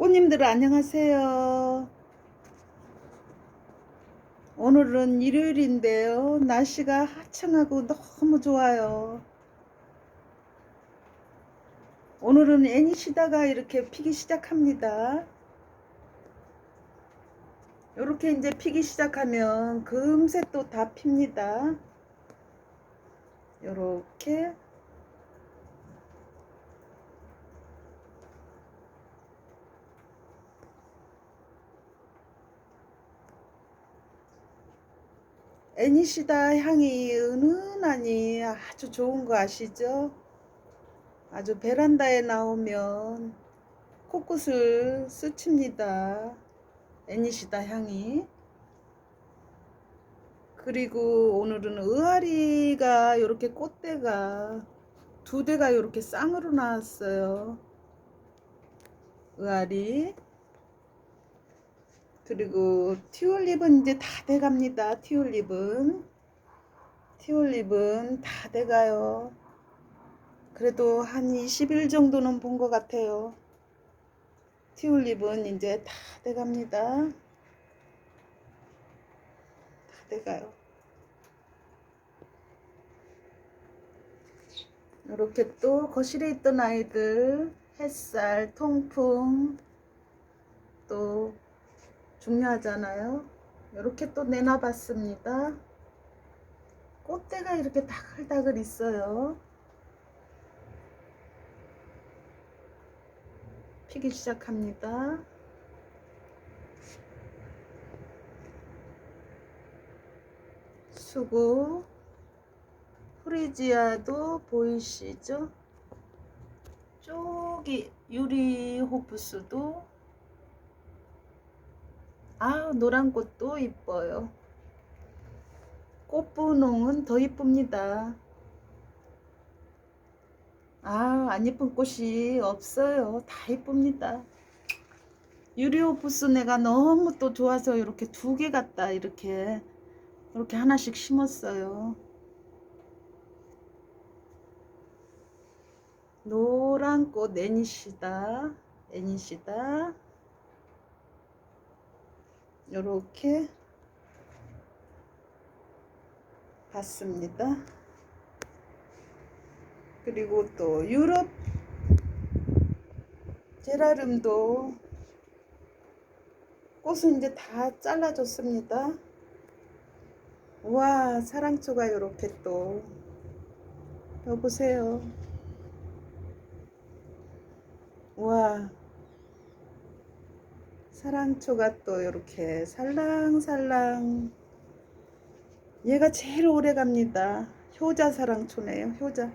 꽃님들 안녕하세요. 오늘은 일요일인데요. 날씨가 화창하고 너무 좋아요. 오늘은 애니 시다가 이렇게 피기 시작합니다. 이렇게 이제 피기 시작하면 금세 또 다 핍니다. 요렇게 애니시다 향이 은은하니 아주 좋은 거 아시죠? 아주 베란다에 나오면 코끝을 스칩니다. 애니시다 향이. 그리고 오늘은 의아리가 이렇게 꽃대가 두 대가 이렇게 쌍으로 나왔어요. 의아리. 그리고 튤립은 이제 다 돼갑니다. 튤립은. 튤립은 다 돼가요. 그래도 한 20일 정도는 본 것 같아요. 튤립은 이제 다 돼갑니다. 다 돼가요. 이렇게 또 거실에 있던 아이들 햇살, 통풍 또 중요하잖아요. 이렇게 또 내놔봤습니다. 꽃대가 이렇게 다글다글 있어요. 피기 시작합니다. 수구 프리지아도 보이시죠? 쪽이 유리 호프스도 아 노란 꽃도 이뻐요. 꽃분홍은 더 이쁩니다. 아, 안 예쁜 꽃이 없어요. 다 예쁩니다. 유리오프스 내가 너무 또 좋아서 이렇게 두 개 갖다 이렇게 이렇게 하나씩 심었어요. 노란 꽃 애니시다. 애니시다. 요렇게 봤습니다. 그리고 또 유럽 제라름도 꽃은 이제 다 잘라줬습니다. 와 사랑초가 이렇게 또 여보세요. 와 사랑초가 또 이렇게 살랑살랑 얘가 제일 오래 갑니다. 효자 사랑초네요. 효자.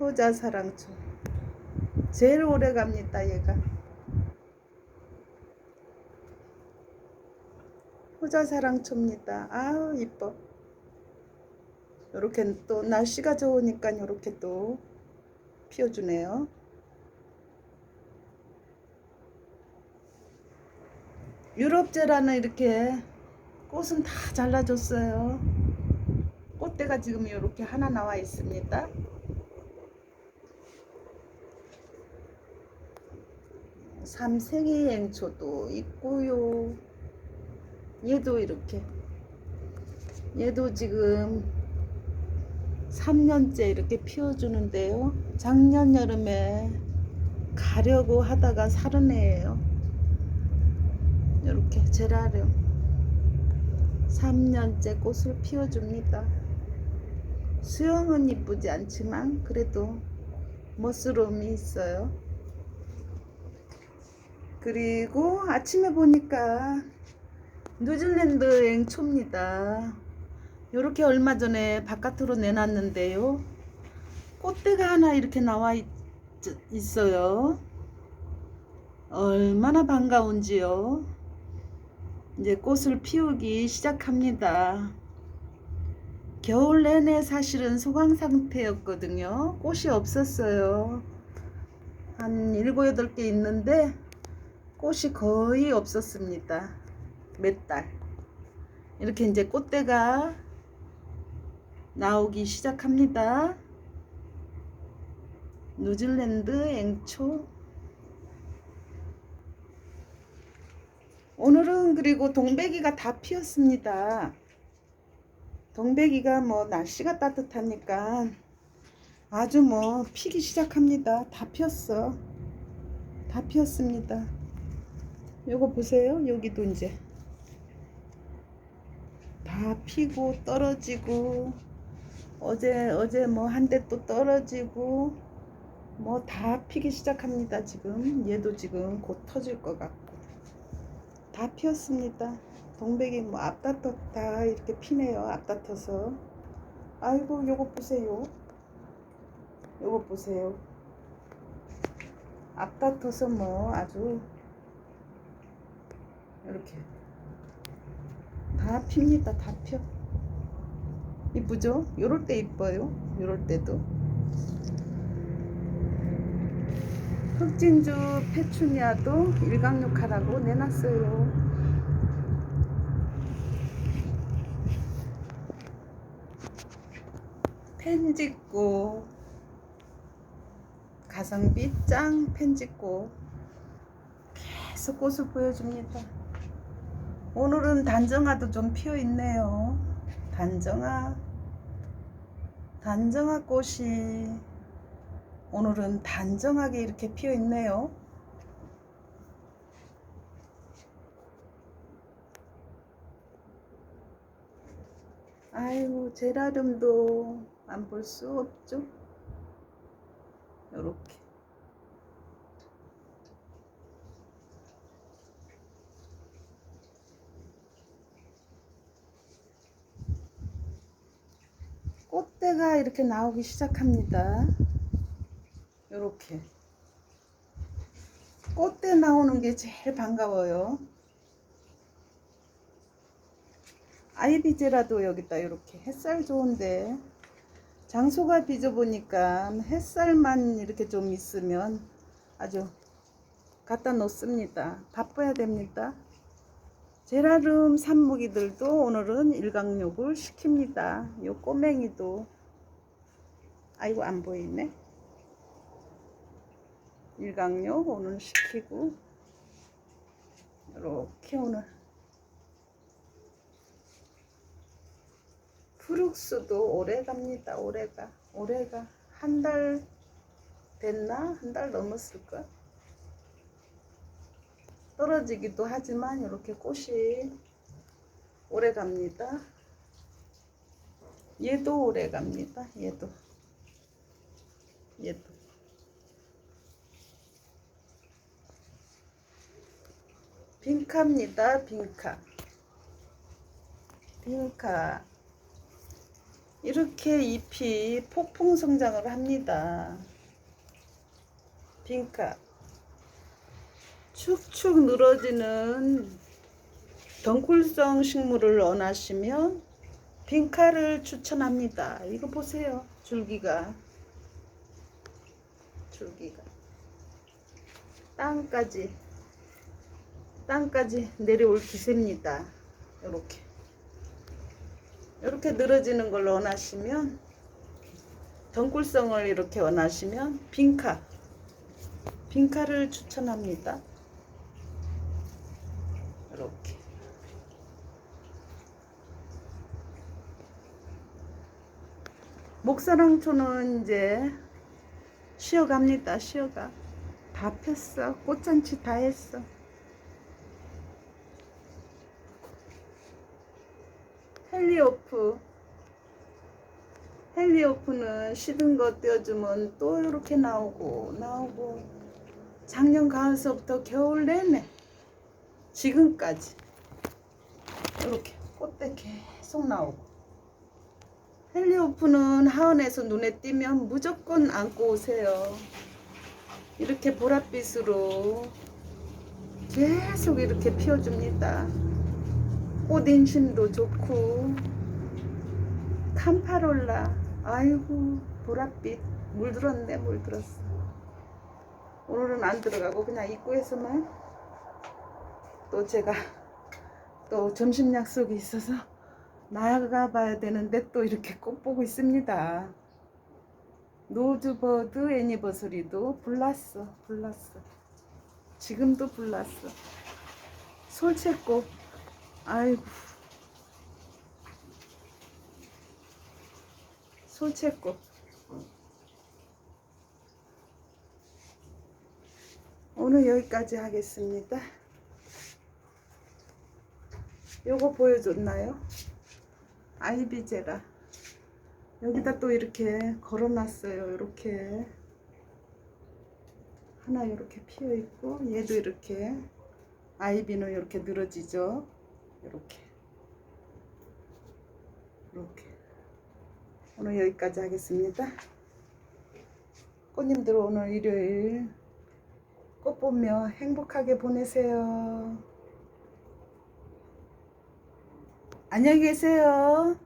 효자 사랑초. 제일 오래 갑니다. 얘가. 효자 사랑초입니다. 아우 이뻐. 이렇게 또 날씨가 좋으니까 이렇게 또 피워주네요. 유럽제라는 이렇게 꽃은 다 잘라줬어요. 꽃대가 지금 이렇게 하나 나와 있습니다. 삼생이 앵초도 있고요. 얘도 이렇게. 얘도 지금 3년째 이렇게 피워주는데요. 작년 여름에 가려고 하다가 살은 애예요. 이렇게 제라늄 3년째 꽃을 피워줍니다. 수영은 이쁘지 않지만 그래도 멋스러움이 있어요. 그리고 아침에 보니까 뉴질랜드 앵초입니다. 이렇게 얼마 전에 바깥으로 내놨는데요. 꽃대가 하나 이렇게 나와 있, 있어요. 얼마나 반가운지요. 이제 꽃을 피우기 시작합니다. 겨울 내내 사실은 소강 상태였거든요. 꽃이 없었어요. 한 7, 8개 있는데 꽃이 거의 없었습니다. 몇 달. 이렇게 이제 꽃대가 나오기 시작합니다. 뉴질랜드 앵초 오늘은 그리고 동백이가 다 피었습니다. 동백이가 뭐 날씨가 따뜻하니까 아주 뭐 피기 시작합니다. 다 피었어. 다 피었습니다. 요거 보세요. 여기도 이제 다 피고 떨어지고 어제 어제 뭐 한 대 또 떨어지고 뭐 다 피기 시작합니다. 지금 얘도 지금 곧 터질 것 같고 다 피었습니다. 동백이 뭐 앞다퉈 다 이렇게 피네요. 앞다퉈서 아이고 요거 보세요. 요거 보세요. 앞다퉈서 뭐 아주 이렇게 다 핍니다. 다 펴. 이쁘죠? 요럴 때 이뻐요. 요럴 때도. 흑진주 페추니아도 일광육하라고 내놨어요. 펜 짓고 가성비 짱 펜 짓고 계속 꽃을 보여줍니다. 오늘은 단정화도 좀 피어 있네요. 단정화, 단정화 꽃이 오늘은 단정하게 이렇게 피어 있네요. 아이고 제라름도 안 볼 수 없죠. 요렇게. 꽃대가 이렇게 나오기 시작합니다. 요렇게. 꽃대 나오는 게 제일 반가워요. 아이비제라도 여기다 이렇게 햇살 좋은데 장소가 비좁으니까 햇살만 이렇게 좀 있으면 아주 갖다 놓습니다. 바빠야 됩니다. 제라름 산모기들도 오늘은 일광욕을 시킵니다. 요 꼬맹이도 아이고 안 보이네. 일광욕 오늘 시키고 이렇게 오늘 프룩스도 오래 갑니다. 오래가 오래가 한 달 됐나 한 달 넘었을까? 떨어지기도 하지만 이렇게 꽃이 오래 갑니다. 얘도 오래 갑니다. 얘도 얘도 빈카입니다. 빈카 빈카 이렇게 잎이 폭풍 성장을 합니다. 빈카 축축 늘어지는 덩굴성 식물을 원하시면 빈카를 추천합니다. 이거 보세요. 줄기가 줄기가 땅까지 땅까지 내려올 기세입니다. 이렇게 이렇게 늘어지는 걸 원하시면 덩굴성을 이렇게 원하시면 빈카 빈카를 추천합니다. 이렇게 목사랑초는 이제 쉬어갑니다. 쉬어가 다 폈어. 꽃잔치 다 했어. 헬리오프. 헬리오프는 시든 거 떼어주면 또 이렇게 나오고 나오고. 작년 가을서부터 겨울 내내 지금까지 이렇게 꽃대 계속 나오고. 헬리오프는 하원에서 눈에 띄면 무조건 안고 오세요. 이렇게 보랏빛으로 계속 이렇게 피워줍니다 꽃 인심도 좋고. 캄파롤라. 아이고 보랏빛. 물들었네 물들었어. 오늘은 안 들어가고 그냥 입구에서만 또 제가 또 점심 약속이 있어서 나가 봐야 되는데 또 이렇게 꽃 보고 있습니다. 노즈버드 애니버서리도 불났어 불났어. 지금도 불났어. 솔채꽃 아이고. 솔채꽃 오늘 여기까지 하겠습니다. 요거 보여줬나요? 아이비제라. 여기다 또 이렇게 걸어놨어요. 이렇게. 하나 이렇게 피어 있고 얘도 이렇게 아이비는 이렇게 늘어지죠 이렇게. 이렇게. 오늘 여기까지 하겠습니다. 꽃님들 오늘 일요일 꽃 보며 행복하게 보내세요. 안녕히 계세요